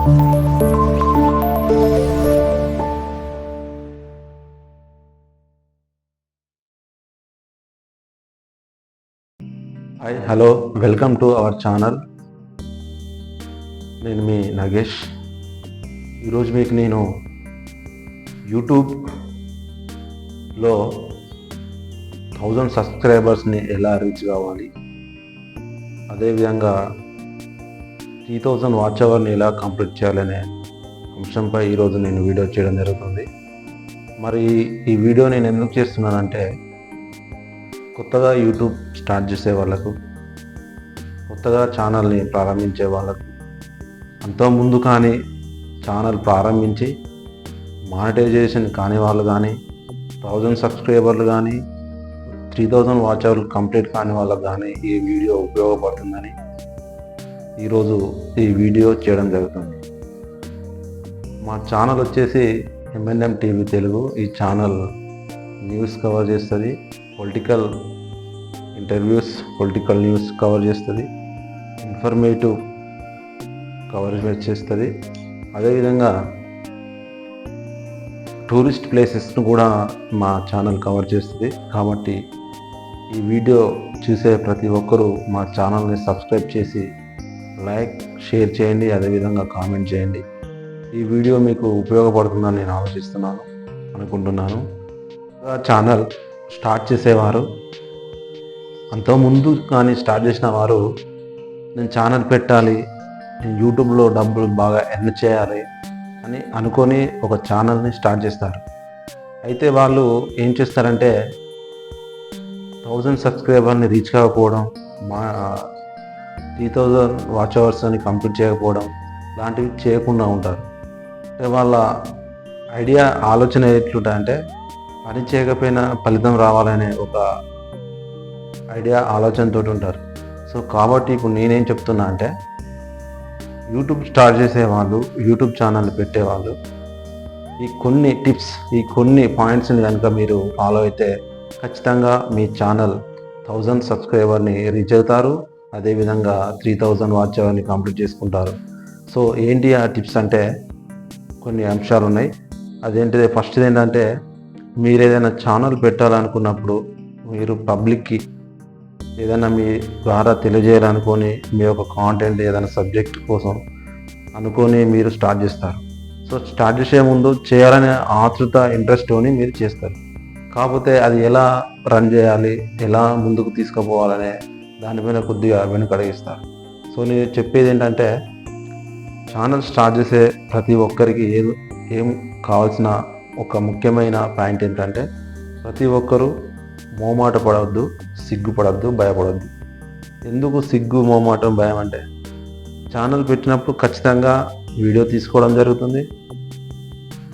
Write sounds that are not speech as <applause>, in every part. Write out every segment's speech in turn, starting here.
Hi hello welcome to our channel నేను మీ నగేష్. ఈరోజు మీకు నేను యూట్యూబ్లో థౌజండ్ సబ్స్క్రైబర్స్ని ఎలా రీచ్ కావాలి అదేవిధంగా త్రీ థౌజండ్ వాచ్ అవర్ని ఎలా కంప్లీట్ చేయాలనే అంశంపై ఈరోజు నేను వీడియో చేయడం జరుగుతుంది. మరి ఈ వీడియో నేను ఎందుకు చేస్తున్నానంటే కొత్తగా యూట్యూబ్ స్టార్ట్ చేసే వాళ్ళకు కొత్తగా ఛానల్ని ప్రారంభించే వాళ్ళకు అంత ముందు కానీ ఛానల్ ప్రారంభించి మానిటైజేషన్ కాని వాళ్ళు కానీ థౌజండ్ సబ్స్క్రైబర్లు కానీ త్రీ థౌజండ్ వాచ్ అవర్లు కంప్లీట్ కాని వాళ్ళకు కానీ ఈ వీడియో ఉపయోగపడుతుందని ఈరోజు ఈ వీడియో చేయడం జరుగుతుంది. మా ఛానల్ వచ్చేసి ఎంఎన్ఎం టీవీ తెలుగు. ఈ ఛానల్ న్యూస్ కవర్ చేస్తుంది. Political interviews political news cover చేస్తుంది. ఇన్ఫర్మేటివ్ కవరేజ్ చేస్తుంది. అదేవిధంగా టూరిస్ట్ ప్లేసెస్ను కూడా మా ఛానల్ కవర్ చేస్తుంది. కాబట్టి ఈ వీడియో చూసే ప్రతి ఒక్కరూ మా ఛానల్ని సబ్స్క్రైబ్ చేసి లైక్ షేర్ చేయండి అదేవిధంగా కామెంట్ చేయండి. ఈ వీడియో మీకు ఉపయోగపడుతుందని నేను ఆలోచిస్తున్నాను అనుకుంటున్నాను. ఛానల్ స్టార్ట్ చేసేవారు అంతకుముందు కానీ స్టార్ట్ చేసిన వారు నేను ఛానల్ పెట్టాలి నేను యూట్యూబ్లో డబ్బులు బాగా ఎర్న్ చేయాలి అని అనుకొని ఒక ఛానల్ని స్టార్ట్ చేస్తారు. అయితే వాళ్ళు ఏం చేస్తారంటే థౌజండ్ సబ్స్క్రైబర్ని రీచ్ కాకపోవడం మా త్రీ థౌజండ్ వాచ్ అవర్స్ అని కంప్లీట్ చేయకపోవడం లాంటివి చేయకుండా ఉంటారు. అంటే వాళ్ళ ఐడియా ఆలోచన ఎట్లుంటాయంటే పని చేయకపోయినా ఫలితం రావాలనే ఒక ఐడియా ఆలోచనతో ఉంటారు. సో కాబట్టి ఇప్పుడు నేనేం చెప్తున్నా అంటే యూట్యూబ్ స్టార్ట్ చేసే వాళ్ళు యూట్యూబ్ ఛానల్ పెట్టేవాళ్ళు ఈ కొన్ని టిప్స్ ఈ కొన్ని పాయింట్స్ని కనుక మీరు ఫాలో అయితే ఖచ్చితంగా మీ ఛానల్ థౌజండ్ సబ్స్క్రైబర్ని రీచ్ అవుతారు. అదేవిధంగా త్రీ థౌజండ్ వాచ్ అవర్ని కంప్లీట్ చేసుకుంటారు. సో ఏంటి ఆ టిప్స్ అంటే కొన్ని అంశాలు ఉన్నాయి. అదేంటిది? ఫస్ట్ ఏంటంటే మీరు ఏదైనా ఛానల్ పెట్టాలనుకున్నప్పుడు మీరు పబ్లిక్కి ఏదైనా మీ ద్వారా తెలియజేయాలనుకొని మీ యొక్క కాంటెంట్ ఏదైనా సబ్జెక్ట్ కోసం అనుకొని మీరు స్టార్ట్ చేస్తారు. సో స్టార్ట్ చేసే ముందు చేయాలనే ఆతృత ఇంట్రెస్ట్తోని మీరు చేస్తారు. కాకపోతే అది ఎలా రన్ చేయాలి? ఎలా ముందుకు తీసుకుపోవాలనే దానిపైన కొద్దిగా వెనుకడిగిస్తారు సో నేను చెప్పేది ఏంటంటే ఛానల్ స్టార్ట్ చేసే ప్రతి ఒక్కరికి ఏదో ఏం కావాల్సిన ఒక ముఖ్యమైన పాయింట్ ఏంటంటే ప్రతి ఒక్కరూ మోమాట పడవద్దు సిగ్గుపడద్దు భయపడద్దు ఎందుకు సిగ్గు మోమాటం భయం అంటే ఛానల్ పెట్టినప్పుడు ఖచ్చితంగా వీడియో తీసుకోవడం జరుగుతుంది.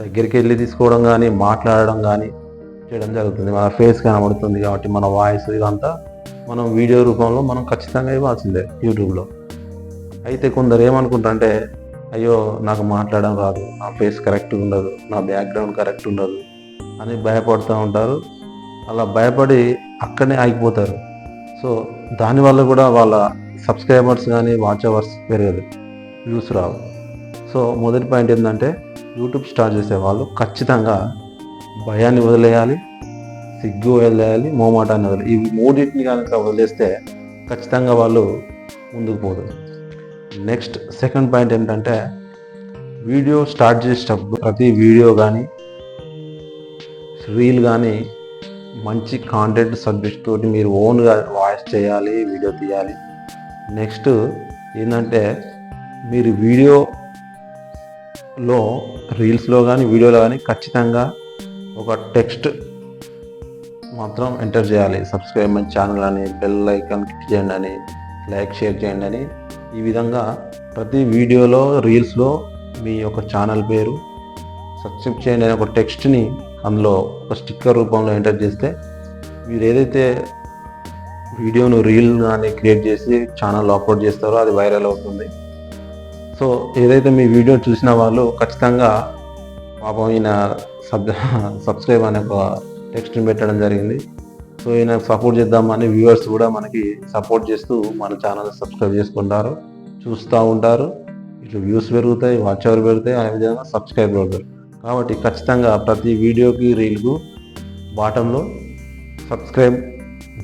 దగ్గరికి వెళ్ళి తీసుకోవడం కానీ మాట్లాడడం కానీ చేయడం జరుగుతుంది. మన ఫేస్ కనబడుతుంది కాబట్టి మన వాయిస్ ఇదంతా మనం వీడియో రూపంలో మనం ఖచ్చితంగా ఇవ్వాల్సిందే యూట్యూబ్లో. అయితే కొందరు ఏమనుకుంటారంటే అయ్యో నాకు మాట్లాడడం రాదు నా ఫేస్ కరెక్ట్ ఉండదు నా బ్యాక్గ్రౌండ్ కరెక్ట్ ఉండదు అని భయపడుతూ ఉంటారు. అలా భయపడి అక్కడనే ఆగిపోతారు. సో దానివల్ల కూడా వాళ్ళ సబ్స్క్రైబర్స్ కానీ వాచ్ అవర్స్ పెరగదు. వ్యూస్ రావు. సో మొదటి పాయింట్ ఏంటంటే యూట్యూబ్ స్టార్ట్ చేసే వాళ్ళు ఖచ్చితంగా భయాన్ని వదిలేయాలి సిగ్గు వదిలేయాలి మోమాటాన్ని వదిలేయాలి ఈ మూడింటిని కనుక వదిలేస్తే ఖచ్చితంగా వాళ్ళు ముందుకు పోతారు. నెక్స్ట్ సెకండ్ పాయింట్ ఏంటంటే వీడియో స్టార్ట్ చేసేటప్పుడు ప్రతి వీడియో కానీ రీల్ కానీ మంచి కాంటెంట్ సబ్జెక్ట్ తోటి మీరు ఓన్గా వాయిస్ చేయాలి వీడియో తీయాలి. నెక్స్ట్ ఏంటంటే మీరు వీడియోలో రీల్స్లో కానీ వీడియోలో కానీ ఖచ్చితంగా ఒక టెక్స్ట్ మాత్రం ఎంటర్ చేయాలి. సబ్స్క్రైబ్ మై ఛానల్ అని బెల్ ఐకాన్ క్లిక్ చేయండి అని లైక్ షేర్ చేయండి అని. ఈ విధంగా ప్రతి వీడియోలో రీల్స్లో మీ యొక్క ఛానల్ పేరు సబ్స్క్రైబ్ చేయండి అనే ఒక టెక్స్ట్ని అందులో ఒక స్టిక్కర్ రూపంలో ఎంటర్ చేస్తే మీరు ఏదైతే వీడియోను రీల్ కానీ క్రియేట్ చేసి ఛానల్లో అప్లోడ్ చేస్తారో అది వైరల్ అవుతుంది. సో ఏదైతే మీ వీడియో చూసిన వాళ్ళు ఖచ్చితంగా పాపం ఈయన సబ్ <laughs> సబ్స్క్రైబ్ అనే ఒక టెక్స్ట్ని పెట్టడం జరిగింది. సో ఈయన సపోర్ట్ చేద్దామని వ్యూవర్స్ కూడా మనకి సపోర్ట్ చేస్తూ మన ఛానల్ సబ్స్క్రైబ్ చేసుకుంటారు. చూస్తూ ఉంటారు. ఇట్లా వ్యూస్ పెరుగుతాయి వాచ్ అవర్ పెరుగుతాయి అదేవిధంగా సబ్స్క్రైబ్ అవుతారు కాబట్టి ఖచ్చితంగా ప్రతి వీడియోకి రీల్కు బాటంలో సబ్స్క్రైబ్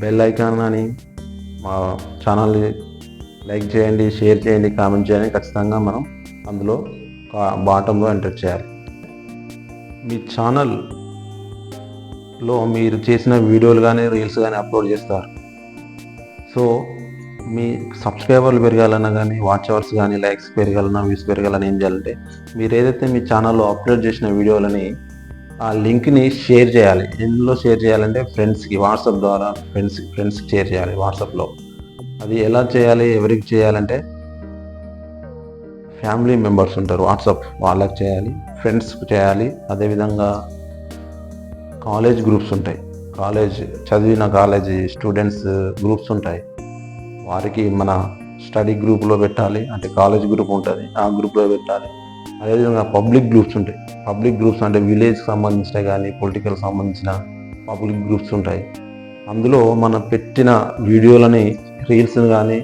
బెల్ ఐకాన్ అని మా ఛానల్ని లైక్ చేయండి షేర్ చేయండి కామెంట్ చేయండి. ఖచ్చితంగా మనం అందులో బాటంలో ఎంటర్ చేయాలి. మీ ఛానల్ లో మీరు చేసిన వీడియోలు కానీ రీల్స్ కానీ అప్లోడ్ చేస్తారు. సో మీ సబ్స్క్రైబర్లు పెరగాలన్నా కానీ వాచ్ అవర్స్ కానీ లైక్స్ పెరగాలన్నా వ్యూస్ పెరగాలన్నా ఏం చేయాలంటే మీరు ఏదైతే మీ ఛానల్లో అప్లోడ్ చేసిన వీడియోలని ఆ లింక్ని షేర్ చేయాలి. ఎందులో షేర్ చేయాలంటే ఫ్రెండ్స్కి వాట్సాప్ ద్వారా ఫ్రెండ్స్ ఫ్రెండ్స్కి షేర్ చేయాలి వాట్సాప్లో. అది ఎలా చేయాలి ఎవరికి చేయాలంటే ఫ్యామిలీ మెంబర్స్ ఉంటారు వాట్సాప్ వాళ్ళకి చేయాలి ఫ్రెండ్స్కి చేయాలి. అదేవిధంగా కాలేజ్ గ్రూప్స్ ఉంటాయి. కాలేజ్ చదివిన కాలేజీ స్టూడెంట్స్ గ్రూప్స్ ఉంటాయి. వారికి మన స్టడీ గ్రూప్లో పెట్టాలి. అంటే కాలేజ్ గ్రూప్ ఉంటుంది. ఆ గ్రూప్లో పెట్టాలి. అదేవిధంగా పబ్లిక్ గ్రూప్స్ ఉంటాయి. పబ్లిక్ గ్రూప్స్ అంటే విలేజ్కి సంబంధించిన కానీ పొలిటికల్ సంబంధించిన పబ్లిక్ గ్రూప్స్ ఉంటాయి. అందులో మనం పెట్టిన వీడియోలని రీల్స్ని కానీ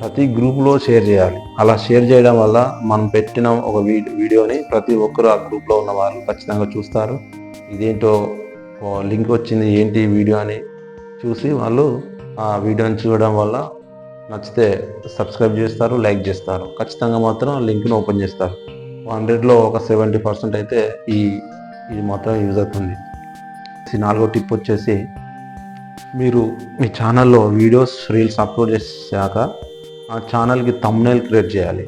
ప్రతి గ్రూప్లో షేర్ చేయాలి. అలా షేర్ చేయడం వల్ల మనం పెట్టిన ఒక వీడియోని ప్రతి ఒక్కరు ఆ గ్రూప్లో ఉన్న వాళ్ళు ఖచ్చితంగా చూస్తారు. ఇదేంటో లింక్ వచ్చింది ఏంటి వీడియో అని చూసి వాళ్ళు ఆ వీడియోని చూడడం వల్ల నచ్చితే సబ్స్క్రైబ్ చేస్తారు లైక్ చేస్తారు. ఖచ్చితంగా మాత్రం లింక్ను ఓపెన్ చేస్తారు. హండ్రెడ్లో ఒక సెవెంటీ పర్సెంట్ అయితే ఈ ఇది మాత్రం యూజ్ అవుతుంది. నాలుగో టిప్ వచ్చేసి మీరు మీ ఛానల్లో వీడియోస్ రీల్స్ అప్లోడ్ చేశాక ఆ ఛానల్కి తమ్నేల్ క్రియేట్ చేయాలి.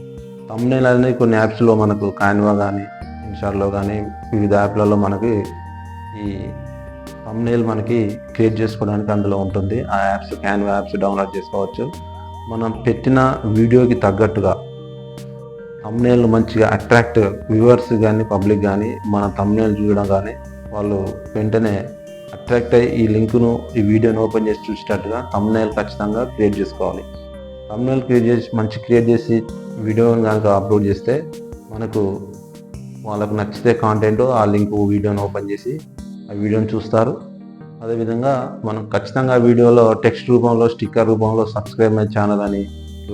తమ్నేల్ అనేది కొన్ని యాప్స్లో మనకు కాన్వా కానీ ఇన్స్టాల్లో కానీ వివిధ యాప్లలో మనకి ఈ తమ్నేల్ మనకి క్రియేట్ చేసుకోవడానికి అందులో ఉంటుంది. ఆ యాప్స్ క్యాన్వా యాప్స్ డౌన్లోడ్ చేసుకోవచ్చు. మనం పెట్టిన వీడియోకి తగ్గట్టుగా తమ్నేల్ మంచిగా అట్రాక్ట్ వ్యూవర్స్ కానీ పబ్లిక్ కానీ మన తమ్నేల్ చూడడం కానీ వాళ్ళు వెంటనే అట్రాక్ట్ అయ్యి ఈ లింక్ను ఈ వీడియోని ఓపెన్ చేసి చూసేటట్టుగా తమ్నేల్ ఖచ్చితంగా క్రియేట్ చేసుకోవాలి. తమ్నేల్ క్రియేట్ చేసి మంచి క్రియేట్ చేసి వీడియోని కనుక అప్లోడ్ చేస్తే మనకు వాళ్ళకు నచ్చితే కాంటెంట్ ఆ లింక్ వీడియోని ఓపెన్ చేసి ఆ వీడియోని చూస్తారు. అదేవిధంగా మనం ఖచ్చితంగా వీడియోలో టెక్స్ట్ రూపంలో స్టిక్కర్ రూపంలో సబ్స్క్రైబ్ మై ఛానల్ అని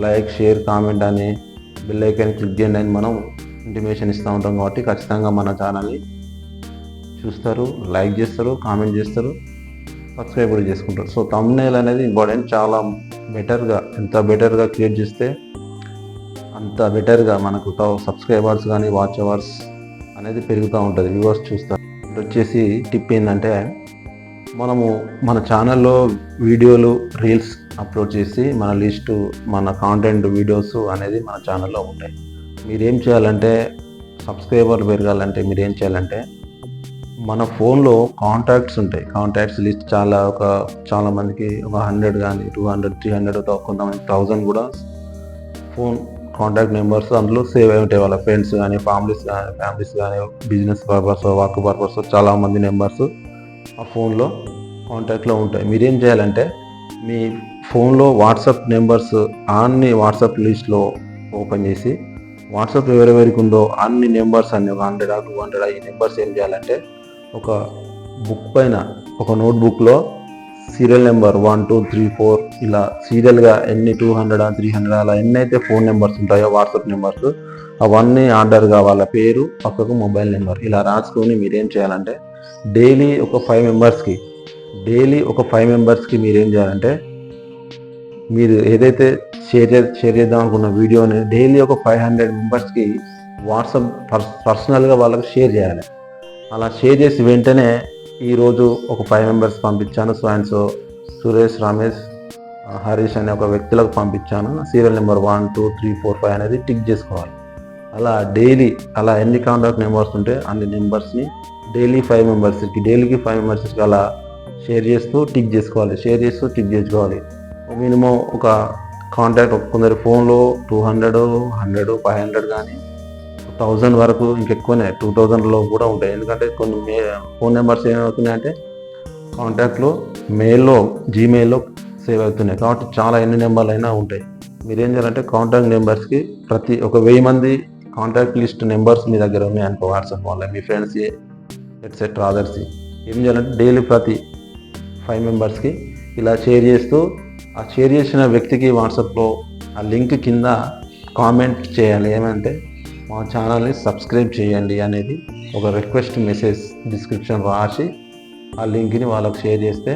లైక్ షేర్ కామెంట్ అని బెల్ ఐకాన్ క్లిక్ చేయండి అని మనం ఇంటిమేషన్ ఇస్తూ ఉంటాం కాబట్టి ఖచ్చితంగా మన ఛానల్ని చూస్తారు లైక్ చేస్తారు కామెంట్ చేస్తారు సబ్స్క్రైబ్ కూడా చేసుకుంటారు. సో తమ్నేల్ అనేది ఇంపార్టెంట్. చాలా బెటర్గా ఎంత బెటర్గా క్రియేట్ చేస్తే అంత బెటర్గా మనకు సబ్స్క్రైబర్స్ కానీ వాచ్ అవర్స్ అనేది పెరుగుతూ ఉంటుంది. వ్యూవర్స్ చూస్తారు. వచ్చేసి టిప్ ఏంటంటే మనము మన ఛానల్లో వీడియోలు రీల్స్ అప్లోడ్ చేసి మన లిస్టు మన కాంటెంట్ వీడియోస్ అనేది మన ఛానల్లో ఉంటాయి. మీరేం చేయాలంటే సబ్స్క్రైబర్లు పెరగాలంటే మీరేం చేయాలంటే మన ఫోన్లో కాంటాక్ట్స్ ఉంటాయి. కాంటాక్ట్స్ లిస్ట్ చాలా ఒక చాలా మందికి ఒక హండ్రెడ్ కానీ టూ హండ్రెడ్ త్రీ హండ్రెడ్ కొంతమంది థౌజండ్ కూడా ఫోన్ కాంటాక్ట్ నెంబర్స్ అందులో సేవ్ అయి ఉంటాయి. వాళ్ళ ఫ్రెండ్స్ కానీ ఫ్యామిలీస్ కానీ ఫ్యామిలీస్ కానీ బిజినెస్ పర్పస్ వర్క్ పర్పస్ చాలామంది నెంబర్స్ ఆ ఫోన్లో కాంటాక్ట్లో ఉంటాయి. మీరేం చేయాలంటే మీ ఫోన్లో వాట్సాప్ నెంబర్స్ అన్ని వాట్సాప్ లిస్ట్లో ఓపెన్ చేసి వాట్సాప్ ఎవరెవరికి ఉందో అన్ని నెంబర్స్ అన్ని ఒక హండ్రెడ్ టూ హండ్రెడ్ ఈ నెంబర్స్ ఏం చేయాలంటే ఒక బుక్ పైన ఒక నోట్బుక్లో serial number one two three four ఇలా సీరియల్గా ఎన్ని టూ హండ్రెడ్ త్రీ హండ్రెడ్ అలా ఎన్ని అయితే ఫోన్ నెంబర్స్ ఉంటాయో వాట్సాప్ నెంబర్స్ అవన్నీ ఆర్డర్గా వాళ్ళ పేరు పక్కకు మొబైల్ నెంబర్. ఇలా రాసుకొని మీరేం చేయాలంటే డైలీ ఒక ఫైవ్ మెంబర్స్కి డైలీ ఒక ఫైవ్ మెంబర్స్కి మీరు ఏం చేయాలంటే మీరు ఏదైతే షేర్ చే షేర్ చేద్దాం అనుకున్న వీడియోని డైలీ ఒక ఫైవ్ హండ్రెడ్ మెంబర్స్కి వాట్సాప్ పర్ పర్సనల్గా వాళ్ళకి షేర్ చేయాలి. అలా షేర్ చేసి వెంటనే ఈరోజు ఒక ఫైవ్ మెంబర్స్ పంపించాను. So and so Suresh Ramesh Harish అనే ఒక వ్యక్తులకు పంపించాను. Serial number one two three four five అనేది టిక్ చేసుకోవాలి. అలా డైలీ అలా ఎన్ని కాంటాక్ట్ నెంబర్స్ ఉంటే అన్ని నెంబర్స్ని డైలీ ఫైవ్ మెంబర్స్కి డైలీకి ఫైవ్ మెంబర్స్కి అలా షేర్ చేస్తూ టిక్ చేసుకోవాలి. షేర్ చేస్తూ టిక్ చేసుకోవాలి. మినిమం ఒక కాంటాక్ట్ కొందరు ఫోన్లో two hundred hundred five hundred కానీ థౌజండ్ వరకు ఇంకెక్కువనే టూ థౌజండ్లో కూడా ఉంటాయి. ఎందుకంటే కొన్ని మే ఫోన్ నెంబర్స్ ఏమవుతున్నాయంటే కాంటాక్ట్లో మెయిల్లో జీమెయిల్లో సేవ్ అవుతున్నాయి. కాబట్టి చాలా ఎన్ని నెంబర్లు అయినా ఉంటాయి. మీరేం చేయాలంటే కాంటాక్ట్ నెంబర్స్కి ప్రతి ఒక వెయ్యి మంది కాంటాక్ట్ లిస్ట్ నెంబర్స్ మీ దగ్గర ఉన్నాయి అనుకో వాట్సాప్ వల్ల మీ ఫ్రెండ్స్ ఎట్సెట్రా అదర్స్. ఏం చేయాలంటే డైలీ ప్రతి ఫైవ్ మెంబర్స్కి ఇలా షేర్ చేస్తూ ఆ షేర్ చేసిన వ్యక్తికి వాట్సాప్లో ఆ లింక్ కింద కామెంట్ చేయాలి. ఏమంటే మా ఛానల్ని సబ్స్క్రైబ్ చేయండి అనేది ఒక రిక్వెస్ట్ మెసేజ్ డిస్క్రిప్షన్ రాసి ఆ లింక్ని వాళ్ళకి షేర్ చేస్తే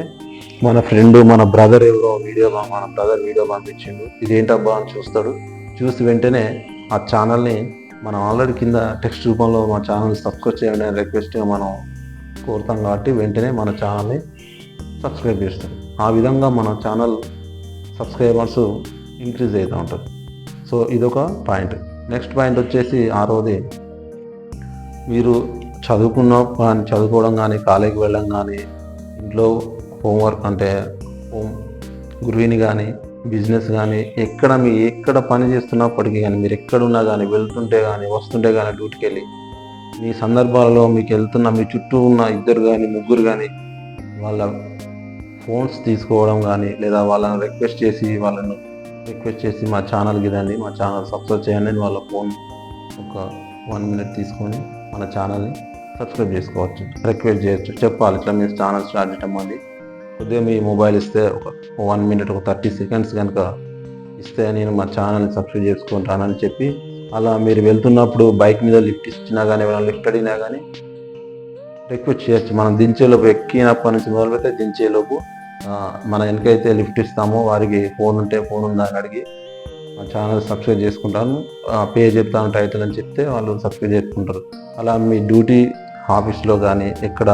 మన ఫ్రెండ్ మన బ్రదర్ ఎవరో వీడియో మన బ్రదర్ వీడియో పంపించిండు. ఇదేంటబ్బా అని చూస్తాడు. చూసి వెంటనే ఆ ఛానల్ని మనం ఆల్రెడీ కింద టెక్స్ట్ రూపంలో మా ఛానల్ని సబ్స్క్రైబ్ చేయండి అని రిక్వెస్ట్గా మనం కోరుతాం కాబట్టి వెంటనే మన ఛానల్ని సబ్స్క్రైబ్ చేస్తాం ఆ విధంగా మన ఛానల్ సబ్స్క్రైబర్స్ ఇంక్రీజ్ అవుతూ ఉంటుంది సో ఇదొక పాయింట్ నెక్స్ట్ పాయింట్ వచ్చేసి ఆరోది. మీరు చదువుకున్న కానీ చదువుకోవడం కానీ కాలేజీకి వెళ్ళడం కానీ ఇంట్లో హోంవర్క్ అంటే హోమ్ గృహిణి కానీ బిజినెస్ కానీ ఎక్కడ మీ ఎక్కడ పని చేస్తున్నప్పటికీ కానీ మీరు ఎక్కడున్నా కానీ వెళ్తుంటే కానీ వస్తుంటే కానీ డ్యూటీకి వెళ్ళి మీ సందర్భాలలో మీకు వెళ్తున్న మీ చుట్టూ ఉన్న ఇద్దరు కానీ ముగ్గురు కానీ వాళ్ళ ఫోన్స్ తీసుకోవడం కానీ లేదా వాళ్ళని రిక్వెస్ట్ చేసి వాళ్ళను రిక్వెస్ట్ చేసి మా ఛానల్కి రండి మా ఛానల్ సబ్స్క్రైబ్ చేయండి అని వాళ్ళ ఫోన్ ఒక వన్ మినిట్ తీసుకొని మన ఛానల్ని సబ్స్క్రైబ్ చేసుకోవచ్చు రిక్వెస్ట్ చేయొచ్చు. చెప్పాలి ఇట్లా మీరు ఛానల్ స్టార్ట్ చేయటం అండి ఉదయం మీ మొబైల్ ఇస్తే ఒక వన్ మినిట్ ఒక థర్టీ సెకండ్స్ కనుక ఇస్తే నేను మా ఛానల్ని సబ్స్క్రైబ్ చేసుకుంటానని చెప్పి అలా మీరు వెళ్తున్నప్పుడు బైక్ మీద లిఫ్ట్ ఇచ్చినా కానీ ఏమైనా లిఫ్ట్ అడిగినా కానీ రిక్వెస్ట్ చేయొచ్చు. మనం దించేలోపు ఎక్కినప్పటి నుంచి మొదలుపెడితే దించేలోపు మన వెనకైతే లిఫ్ట్ ఇస్తామో వారికి ఫోన్ ఉంటే ఫోన్ ఉందా అని అడిగి మా ఛానల్ సబ్స్క్రైబ్ చేసుకుంటాను. పే చెప్తాను టైటిల్ అని చెప్తే వాళ్ళు సబ్స్క్రైబ్ చేసుకుంటారు. అలా మీ డ్యూటీ ఆఫీస్లో కానీ ఎక్కడ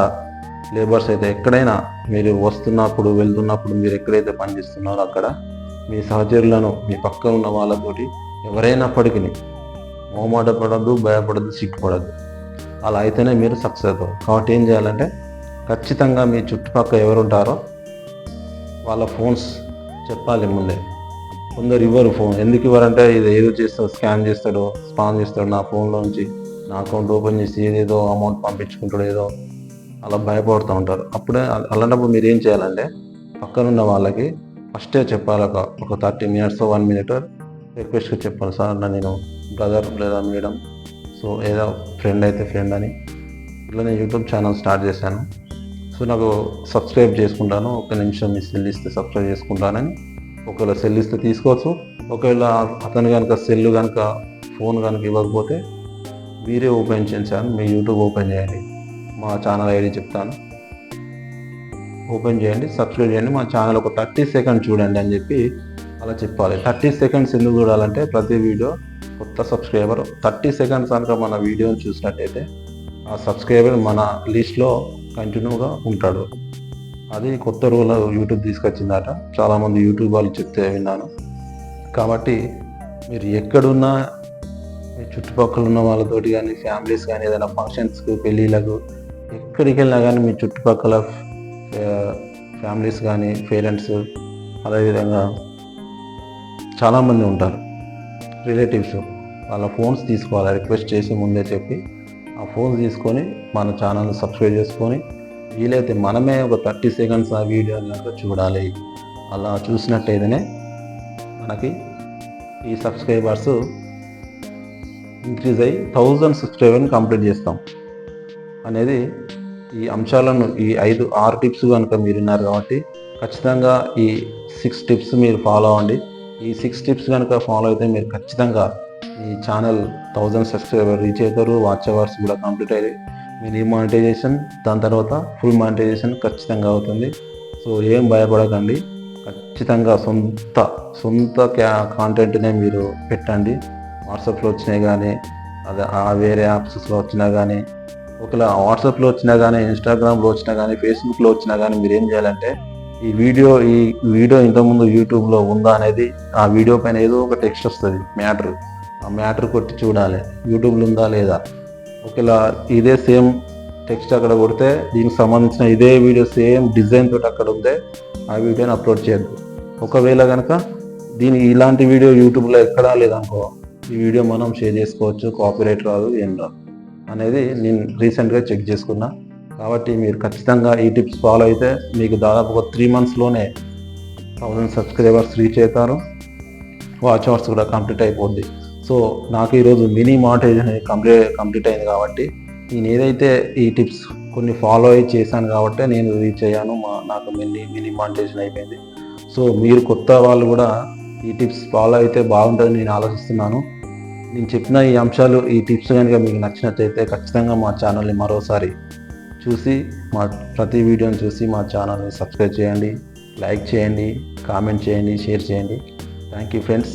లేబర్స్ అయితే ఎక్కడైనా మీరు వస్తున్నప్పుడు వెళ్తున్నప్పుడు మీరు ఎక్కడైతే పనిచేస్తున్నారో అక్కడ మీ సహచరులను మీ పక్కన ఉన్న వాళ్ళతోటి ఎవరైనప్పటికీ మొహమాట పడద్దు భయపడద్దు సిగ్గుపడద్దు అలా అయితేనే మీరు సక్సెస్ అవుతారు. కాబట్టి ఏం చేయాలంటే ఖచ్చితంగా మీ చుట్టుపక్కల ఎవరుంటారో వాళ్ళ ఫోన్స్ చెప్పాలి ముందే. కొందరు ఇవ్వరు ఫోన్. ఎందుకు ఇవ్వరంటే ఇది ఏదో చేస్తాడు స్కాన్ చేస్తాడో స్పాన్ చేస్తాడు నా ఫోన్లో నుంచి నా అకౌంట్ ఓపెన్ చేసి ఏదేదో అమౌంట్ పంపించుకుంటాడు ఏదో. అలా భయపడుతూ ఉంటారు. అప్పుడే అలాంటప్పుడు మీరు ఏం చేయాలంటే పక్కనున్న వాళ్ళకి ఫస్టే చెప్పాలి ఒక ఒక థర్టీ మినిట్స్ వన్ మినిట్ రిక్వెస్ట్గా చెప్పాలి. సార్ నా నేను బ్రదర్ లేదా మేడం సో ఏదో ఫ్రెండ్ అయితే ఫ్రెండ్ అని. ఇట్లా నేను యూట్యూబ్ ఛానల్ స్టార్ట్ చేశాను. సో నాకు సబ్స్క్రైబ్ చేసుకుంటాను ఒక నిమిషం మీ సెల్ ఇస్తే సబ్స్క్రైబ్ చేసుకుంటానని. ఒకవేళ సెల్ ఇస్తే తీసుకోవచ్చు. ఒకవేళ అతను కనుక సెల్ కనుక ఫోన్ కనుక ఇవ్వకపోతే మీరే ఓపెన్ చేయించాను మీ యూట్యూబ్ ఓపెన్ చేయండి. మా ఛానల్ ఐడి చెప్తాను. ఓపెన్ చేయండి సబ్స్క్రైబ్ చేయండి. మా ఛానల్ ఒక థర్టీ సెకండ్ చూడండి అని చెప్పి అలా చెప్పాలి. థర్టీ సెకండ్స్ ఎందుకు చూడాలంటే ప్రతి వీడియో కొత్త సబ్స్క్రైబర్ థర్టీ సెకండ్స్ కనుక మన వీడియోని చూసినట్టయితే ఆ సబ్స్క్రైబర్ మన లిస్ట్లో కంటిన్యూగా ఉంటాడు. అది కొత్త రోల్ యూట్యూబ్ తీసుకొచ్చిందట. చాలామంది యూట్యూబ్ వాళ్ళు చెప్తే విన్నాను. కాబట్టి మీరు ఎక్కడున్నా మీ చుట్టుపక్కల ఉన్న వాళ్ళతోటి కానీ ఫ్యామిలీస్ కానీ ఏదైనా ఫంక్షన్స్కి పెళ్ళిళ్ళకు ఎక్కడికి వెళ్ళినా కానీ మీ చుట్టుపక్కల ఫ్యామిలీస్ కానీ పేరెంట్స్ అదేవిధంగా చాలామంది ఉంటారు. రిలేటివ్స్ వాళ్ళ ఫోన్స్ తీసుకోవాలి రిక్వెస్ట్ చేసి ముందే చెప్పి ఆ ఫోన్స్ తీసుకొని మన ఛానల్ని సబ్స్క్రైబ్ చేసుకొని వీలైతే మనమే ఒక థర్టీ సెకండ్స్ ఆ వీడియో కనుక చూడాలి. అలా చూసినట్టయితేనే మనకి ఈ సబ్స్క్రైబర్స్ ఇంక్రీజ్ అయ్యి థౌజండ్ సబ్స్క్రైబర్ని కంప్లీట్ చేస్తాం. అనేది ఈ అంశాలను ఈ ఐదు ఆరు టిప్స్ కనుక మీరు విన్నారు కాబట్టి ఖచ్చితంగా ఈ సిక్స్ టిప్స్ మీరు ఫాలో అవ్వండి. ఈ సిక్స్ టిప్స్ కనుక ఫాలో అయితే మీరు ఖచ్చితంగా ఈ ఛానల్ థౌజండ్ సబ్స్క్రైబర్ రీచ్ అవుతారు వాచ్ అవర్స్ కూడా కంప్లీట్ అయ్యాయి. మినీ మానిటైజేషన్ దాని తర్వాత ఫుల్ మానిటైజేషన్ ఖచ్చితంగా అవుతుంది. సో ఏం భయపడకండి. ఖచ్చితంగా సొంత సొంత క్యా కాంటెంట్నే మీరు పెట్టండి. వాట్సాప్లో వచ్చినాయి కానీ అదే ఆ వేరే యాప్స్లో వచ్చినా కానీ ఒకవేళ వాట్సాప్లో వచ్చినా కానీ ఇన్స్టాగ్రామ్లో వచ్చినా కానీ ఫేస్బుక్లో వచ్చినా కానీ మీరు ఏం చేయాలంటే ఈ వీడియో ఈ వీడియో ఇంతకుముందు యూట్యూబ్లో ఉందా అనేది ఆ వీడియో పైన ఏదో ఒక టెక్స్ట్ వస్తుంది మ్యాటర్ ఆ మ్యాటర్ కొట్టి చూడాలి. యూట్యూబ్లో ఉందా లేదా? ఒకవేళ ఇదే సేమ్ టెక్స్ట్ అక్కడ కొడితే దీనికి సంబంధించిన ఇదే వీడియో సేమ్ డిజైన్ తోటి అక్కడ ఉంటే ఆ వీడియోని అప్లోడ్ చేయద్దు. ఒకవేళ కనుక దీని ఇలాంటి వీడియో యూట్యూబ్లో ఎక్కడా లేదనుకో ఈ వీడియో మనం షేర్ చేసుకోవచ్చు కాపీరైట్ రాదు ఏం రాదు. అనేది నేను రీసెంట్గా చెక్ చేసుకున్నా. కాబట్టి మీరు ఖచ్చితంగా ఈ టిప్స్ ఫాలో అయితే మీకు దాదాపు ఒక త్రీ మంత్స్లోనే థౌజండ్ సబ్స్క్రైబర్స్ రీచ్ అవుతారు. వాచ్ అవర్స్ కూడా కంప్లీట్ అయిపోద్ది. సో నాకు ఈరోజు మినీ మానిటైజేషన్ అనేది కంప్లీట్ కంప్లీట్ అయింది కాబట్టి నేను ఏదైతే ఈ టిప్స్ కొన్ని ఫాలో అయ్యి చేశాను కాబట్టి నేను రీచ్ అయ్యాను. మా నాకు మినీ మినీ మానిటైజేషన్ అయిపోయింది. సో మీరు కొత్త వాళ్ళు కూడా ఈ టిప్స్ ఫాలో అయితే బాగుంటుందని నేను ఆలోచిస్తున్నాను. నేను చెప్పిన ఈ అంశాలు ఈ టిప్స్ కనుక మీకు నచ్చినట్లయితే ఖచ్చితంగా మా ఛానల్ని మరోసారి చూసి మా ప్రతి వీడియోని చూసి మా ఛానల్ని సబ్స్క్రైబ్ చేయండి. లైక్ చేయండి కామెంట్ చేయండి షేర్ చేయండి. Thank you friends.